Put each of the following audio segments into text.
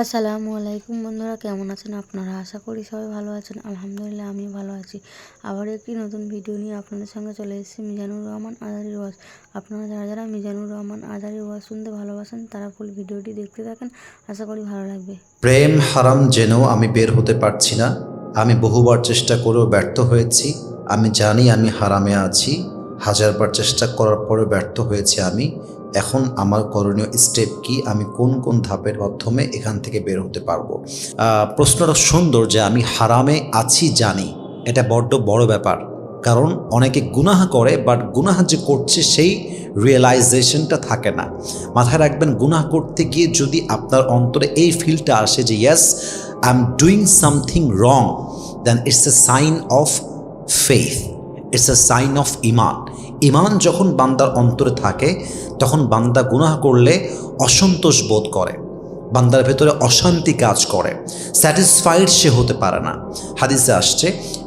আসসালামু আলাইকুম বন্ধুরা, কেমন আছেন আপনারা? আশা করি সবাই ভালো আছেন। আলহামদুলিল্লাহ আমি ভালো আছি। আবার একটি নতুন ভিডিও নিয়ে আপনাদের সঙ্গে চলে এসেছি, মিজানুর রহমান আজারি ওয়াজ। আপনারা যারা যারা মিজানুর রহমান আজারি ওয়াজ শুনতে ভালোবাসেন, তারা ফুল ভিডিওটি দেখতে থাকেন। আশা করি ভালো লাগবে। প্রেম হারাম জেনেও আমি বের হতে পারছি না। আমি বহুবার চেষ্টা করেও ব্যর্থ হয়েছি। আমি জানি আমি হারামে আছি। হাজারবার চেষ্টা করার পরেও ব্যর্থ হয়েছি আমি। এখন আমার করণীয় স্টেপ কি? আমি কোন কোন ধাপের মাধ্যমে এখান থেকে বের হতে পারব? প্রশ্নটা সুন্দর যে আমি হারামে আছি জানি। এটা বড্ড বড় ব্যাপার। কারণ অনেকে গুনাহ করে বাট গুনাহ যে করছে সেই রিয়েলাইজেশনটা থাকে না। মাথায় রাখবেন, গুনাহ করতে গিয়ে যদি আপনার অন্তরে এই ফিলটা আসে যে yes I am doing something wrong then it's a sign of faith it's a sign of ইমান ইমান যখন বান্দার অন্তরে থাকে তখন বান্দা গুনাহ করলে অসন্তোষ বোধ করে। বান্দার ভেতরে অশান্তি কাজ করে। স্যাটিসফাইড সে হতে পারে না। হাদিসে আসছে,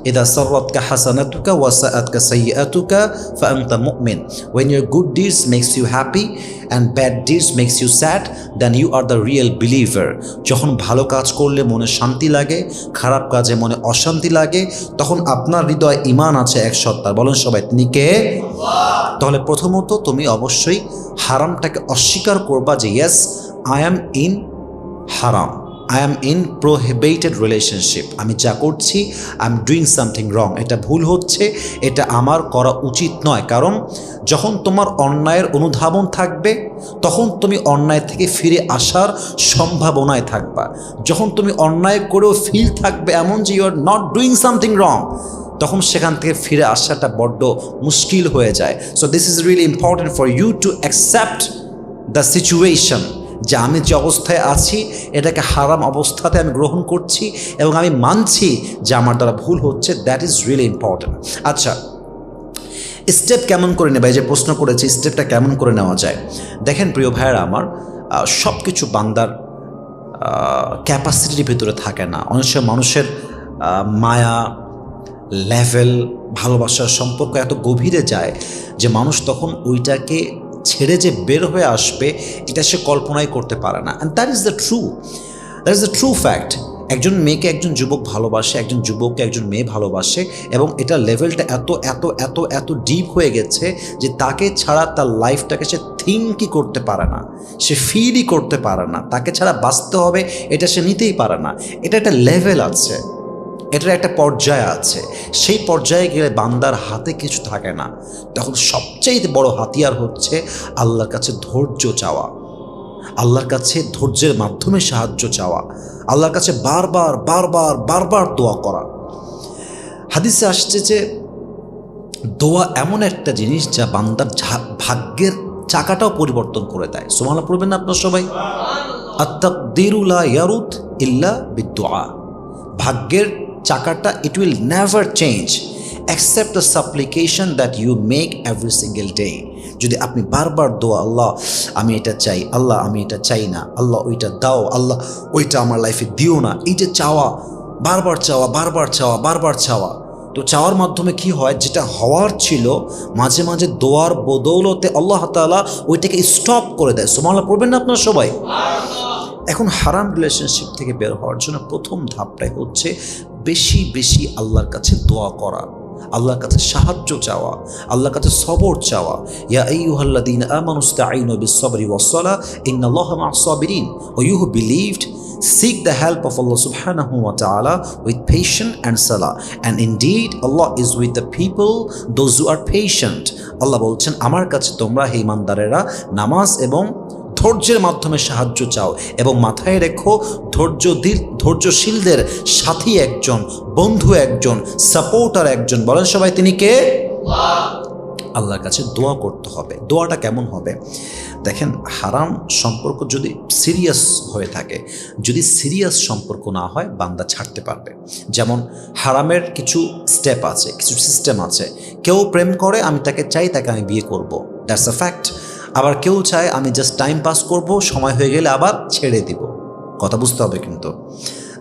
ইদা সররতকা হাসানাতুকা ওয়াসাআতকা সাইয়্যাতুকা ফাআনতা মুমিন। When your good deeds makes you happy and bad deeds makes you sad then you are the real believer যখন ভালো কাজ করলে মনে শান্তি লাগে, খারাপ কাজে মনে অশান্তি লাগে, তখন আপনার হৃদয় ইমান আছে এক সত্তার। বলেন সবাই, তিনি কে? তাহলে প্রথমত তুমি অবশ্যই হারামটাকে অস্বীকার করবা যে ইয়েস আই অ্যাম ইন হারাম। I am in prohibited relationship আমি যা করছি I am doing something wrong এটা ভুল হচ্ছে, এটা আমার করা উচিত নয়। কারণ যখন তোমার অন্যায়ের অনুধাবন থাকবে, তখন তুমি অন্যায় থেকে ফিরে আসার সম্ভাবনায় থাকবা। যখন তুমি অন্যায় করেও ফিল থাকবে এমন যে you are not doing something wrong তখন সেখান থেকে ফিরে আসাটা বড্ড মুশকিল হয়ে যায়। So this is really important for you to accept the situation যে আমি যে অবস্থায় আছি, এটাকে হারাম অবস্থাতে আমি গ্রহণ করছি এবং আমি মানছি যে আমার দ্বারা ভুল হচ্ছে দ্যাট ইজ রিয়েলি ইম্পর্টেন্ট আচ্ছা স্টেপ কেমন করে নেবে? যে প্রশ্ন করেছি স্টেপটা কেমন করে নেওয়া যায়? দেখেন প্রিয় ভাইয়েরা আমার সব কিছু বান্দার ক্যাপাসিটির ভিতরে থাকে না। অনেক সময় মানুষের মায়া লেভেল ভালোবাসার সম্পর্ক এত গভীরে যায় যে মানুষ তখন ওইটাকে ছেড়ে যে বের হয়ে আসবে, এটা সে কল্পনাই করতে পারে না। And that is the true that is the true fact একজন মেয়েকে একজন যুবক ভালোবাসে, একজন যুবককে একজন মেয়ে ভালোবাসে, এবং এটা লেভেলটা এত এত এত এত ডিপ হয়ে গেছে যে তাকে ছাড়া তার লাইফটাকে সে থিঙ্কই করতে পারে না। সে ফিলই করতে পারে না। তাকে ছাড়া বাঁচতে হবে, এটা সে নিতেই পারে না। এটা একটা লেভেল আছে। এটার একটা পর্যায় আছে। সেই পর্যায়ে গেলে বান্দার হাতে কিছু থাকে না। তখন সবচেয়ে বড় হাতিয়ার হচ্ছে আল্লাহর কাছে ধৈর্য চাওয়া। আল্লাহর কাছে ধৈর্যের মাধ্যমে সাহায্য চাওয়া। আল্লাহর কাছে বারবার বারবার বারবার দোয়া করা। হাদিসে আসছে যে দোয়া এমন একটা জিনিস যা বান্দার ভাগ্যের চাকাটাও পরিবর্তন করে দেয়। সোমালা পড়বেন না আপনার সবাই? আত্মাকদিরুলা ইয়ারুত ইল্লা বিদুয়া ভাগ্যের চাকাটা it will never change accept the supplication that you make every single day যদি আপনি বারবার দোয়া আল্লাহ আমি এটা চাই আল্লাহ আমি এটা চাই না আল্লাহ ওইটা দাও আল্লাহ ওইটা আমার লাইফে দিও না। এই যে চাওয়া বারবার চাওয়া বারবার চাওয়া বারবার চাওয়া। তো চাওয়ার মাধ্যমে কি হয়? যেটা হওয়ার ছিল মাঝে মাঝে দোয়ার বদৌলতে আল্লাহ তাআলা ওইটাকে স্টপ করে দেয়। সোমালা পড়বেন না আপনার সবাই? এখন হারাম রিলেশনশিপ থেকে বের হওয়ার জন্য প্রথম ধাপটাই হচ্ছে বেশি বেশি আল্লাহর কাছে দোয়া করা আল্লাহর কাছে সাহায্য চাওয়া আল্লাহর কাছে সবর চাওয়া ইয়া আইয়ুহাল্লাযীনা আমানু ইসতাঈনু বিস-সাবরি ওয়াস-সালাহ ইন্নাল্লাহা মা'আস সাবিরিন ওয়া you believed Seek the help of Allah subhanahu wa ta'ala with patience and salah. And indeed, Allah is with the people, those who are patient. Allah বলছেন আমার কাছে তোমরা হে ইমানদারেরা নামাজ এবং ধৈর্যের মাধ্যমে সাহায্য চাও এবং মাথায় রেখো, ধৈর্য ধৈর্যশীলদের সাথী একজন, বন্ধু একজন সাপোর্টার একজন। বলেন সবাই, তিনি কে? আল্লাহর কাছে দোয়া করতে হবে। দোয়াটা কেমন হবে? দেখেন, হারাম সম্পর্ক যদি সিরিয়াস হয়ে থাকে, যদি সিরিয়াস সম্পর্ক না হয়, বান্দা ছাড়তে পারবে। যেমন, হারামের কিছু স্টেপ আছে, কিছু সিস্টেম আছে। কেউ প্রেম করে, আমি তাকে চাই, তাকে আমি বিয়ে করব। দ্যাটস আ ফ্যাক্ট আবার কেউ চায় আমি জাস্ট টাইম পাস করব, সময় হয়ে গেলে আবার ছেড়ে দিব। কথা বুঝতে হবে কিন্তু।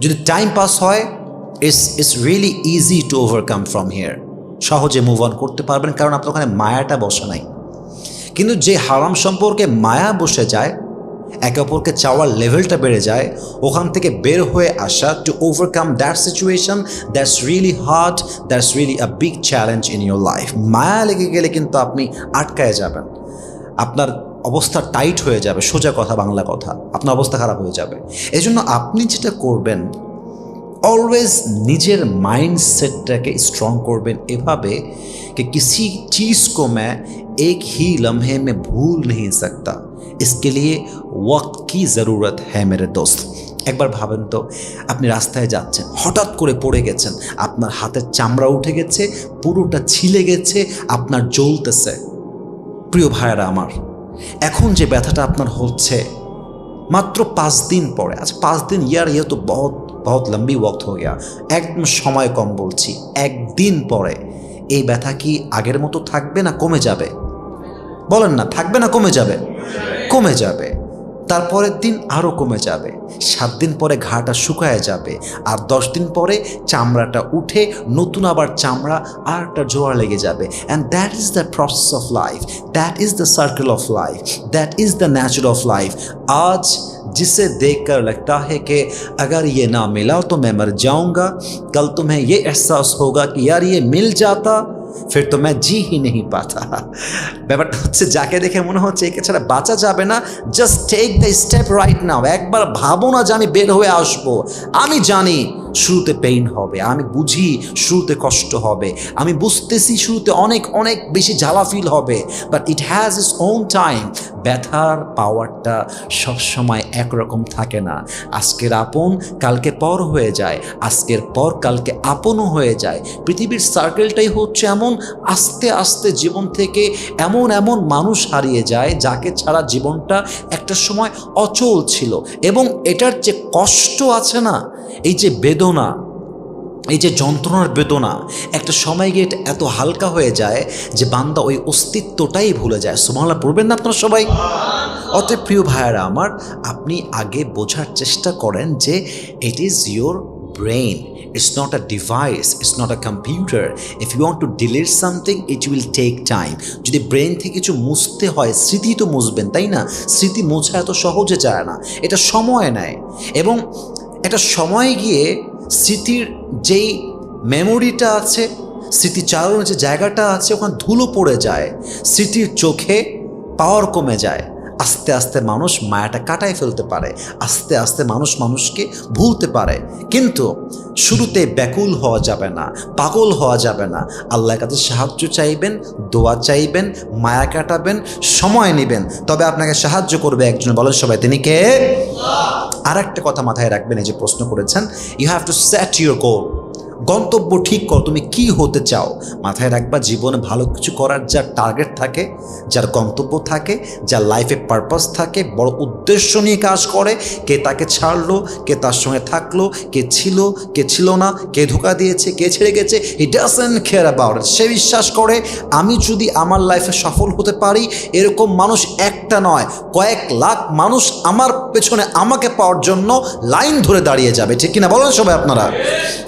যদি টাইম পাস হয় it's it's really easy to overcome from here সহজে মুভ অন করতে পারবেন, কারণ আপনার ওখানে মায়াটা বসে নাই। কিন্তু যে হারাম সম্পর্কে মায়া বসে যায়, একে অপরকে চাওয়ার লেভেলটা বেড়ে যায়, ওখান থেকে বের হয়ে আসা to overcome that situation that's really hard that's really a big challenge in your life মায়া লেগে গেলে কিন্তু আপনি আটকায় যাবেন। আপনার অবস্থা টাইট হয়ে যাবে সোজা কথা বাংলা কথা আপনার অবস্থা খারাপ হয়ে যাবে এই জন্য আপনি যেটা করবেন অলওয়েজ নিজের মাইন্ডসেটটাকে স্ট্রং করবেন এভাবে कि किसी चीज़ को मैं एक ही लम्हे में भूल नहीं सकता इसके लिए वक्त की ज़रूरत है मेरे दोस्त একবার ভাবেন তো আপনি রাস্তায় যাচ্ছেন হঠাৎ করে পড়ে গেছেন আপনার হাতের চামড়া উঠে গেছে পুরোটা ছিলে গেছে আপনার জ্বলতেছে প্রিয় ভাইয়েরা আমার, এখন যে ব্যথাটা আপনার হচ্ছে, মাত্র পাঁচ দিন পরে আজ পাঁচ দিন ইয়ার ইয়ে তো বহুত বহুত লম্বি ওয়াক্ত হয়ে গিয়া একদম সময় কম বলছি, একদিন পরে, এই ব্যথা কি আগের মতো থাকবে না কমে যাবে? বলেন না, থাকবে না কমে যাবে? কমে যাবে। তারপরের দিন আরও কমে যাবে সাত দিন পরে ঘাটা শুকায় যাবে আর দশ দিন পরে চামড়াটা উঠে নতুন আবার চামড়া আর একটা জোয়ার লেগে যাবে and that is the process of life that is the circle of life that is the nature of life आज जिसे देखकर लगता है कि अगर ये ना मिला तो मैं मर जाऊंगा कल तुम्हें ये एहसास होगा कि यार ये मिल जाता ফের তো ম্যা জি হি নেই পাতা। ব্যাপারটা হচ্ছে, যাকে দেখে মনে হচ্ছে একে ছাড়া বাঁচা যাবে না just take the step right now একবার ভাবো না যে আমি বের হয়ে আসব। আমি জানি শুরুতে পেইন হবে, আমি বুঝি শুরুতে কষ্ট হবে, আমি বুঝতেছি শুরুতে অনেক অনেক বেশি জ্বালা ফিল হবে but it has its own time ব্যথার পাওয়ারটা সবসময় একরকম থাকে না, আজকের আপন কালকে পর হয়ে যায়, আজকের পর কালকে আপনও হয়ে যায়, পৃথিবীর সার্কেলটাই হচ্ছে এমন, আস্তে আস্তে জীবন থেকে এমন এমন মানুষ হারিয়ে যায়, যাকে ছাড়া জীবনটা একটা সময় অচল ছিল, এবং এটার যে কষ্ট আছে না, এই যে বেদনা এই যে যন্ত্রণার বেদনা, একটা সময় গিয়ে এত হালকা হয়ে যায় যে বান্দা ওই অস্তিত্বটাই ভুলে যায়। সুমাল্লা পড়বেন না আপনারা সবাই? অতএব প্রিয় ভাইয়েরা আমার, আপনি আগে বোঝার চেষ্টা করেন যে it is your brain it's not a device it's not a computer if you want to delete something it will take time যদি ব্রেন থেকে কিছু মুছতে হয়, স্মৃতি তো মুছবেন, তাই না? স্মৃতি মোছা এত সহজে যায় না। এটা সময় নেয়। এবং এটা সময় গিয়ে স্মৃতির যেই মেমোরিটা আছে স্মৃতিচারণের যে জায়গাটা আছে, ওখানে ধুলো পড়ে যায়, স্মৃতির চোখে পাওয়ার কমে যায়। আস্তে আস্তে মানুষ মায়াটা কাটায় ফেলতে পারে আস্তে আস্তে মানুষ মানুষকে ভুলতে পারে। কিন্তু শুরুতে ব্যাকুল হওয়া যাবে না পাগল হওয়া যাবে না। আল্লাহর কাছে সাহায্য চাইবেন দোয়া চাইবেন মায়া কাটাবেন সময় নেবেন। তবে আপনাকে সাহায্য করবে একজন। বলেন সবাই তিনি কে? আর একটা কথা মাথায় রাখবেন এই যে প্রশ্ন করেছেন you have to set your goal গন্তব্য ঠিক করো, তুমি কি হতে চাও? মাথায় রাখবা, জীবনে ভালো কিছু করার যার টার্গেট থাকে, যার গন্তব্য থাকে, যার লাইফে পারপাস থাকে, বড় উদ্দেশ্য নিয়ে কাজ করে, কে তাকে ছাড়লো, কে তার সঙ্গে থাকল, কে ছিল কে ছিল না, কে ধোকা দিয়েছে, কে ছেড়ে গেছে ই ডাজেন্ট কেয়ার অ্যাবাউট সে বিশ্বাস করে, আমি যদি আমার লাইফে সফল হতে পারি, এরকম মানুষ একটা নয়, কয়েক লাখ মানুষ আমার পেছনে আমাকে পাওয়ার জন্য লাইন ধরে দাঁড়িয়ে যাবে। ঠিক কিনা বলেন সবাই আপনারা?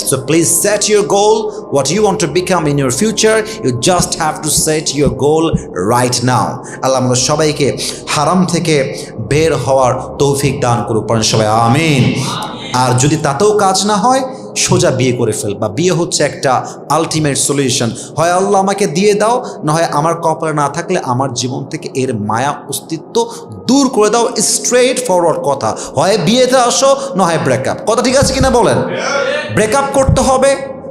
So please set your goal, what you want to become in your future, you just have to set your goal right now. Allah আমাদের সবাইকে হারাম থেকে বের হওয়ার তৌফিক দান করুক পারেন সবাই, আমিন। আর যদি তাতেও কাজ না হয়, সোজা বিয়ে করে ফেল, বা বিয়ে হচ্ছে একটা আলটিমেট সলিউশন হয় আল্লাহ আমাকে দিয়ে দাও, না হয় আমার কপালে না থাকলে আমার জীবন থেকে এর মায়া, অস্তিত্ব দূর করে দাও স্ট্রেট ফরওয়ার্ড কথা। হয় বিয়েতে আসো, না হয় ব্রেকআপ কথা ঠিক আছে কিনা বলেন? ব্রেকআপ করতে হবে,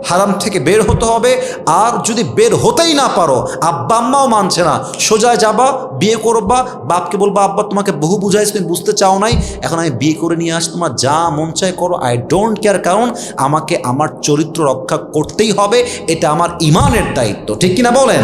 হারাম থেকে বের হতে হবে। আর যদি বের হতেই না পারো, আব্বা আম্মাও মানছে না। সোজা যাবা, বিয়ে করবা, বাপকে বলবা, আব্বা, তোমাকে বহু বুঝাইছে, তুমি বুঝতে চাও নাই। এখন আমি বিয়ে করে নিয়ে আস, তোমার যা মন চায় করো। আই ডোন্ট কেয়ার কারণ আমাকে আমার চরিত্র রক্ষা করতেই হবে। এটা আমার ইমানের দায়িত্ব। ঠিক কিনা বলেন?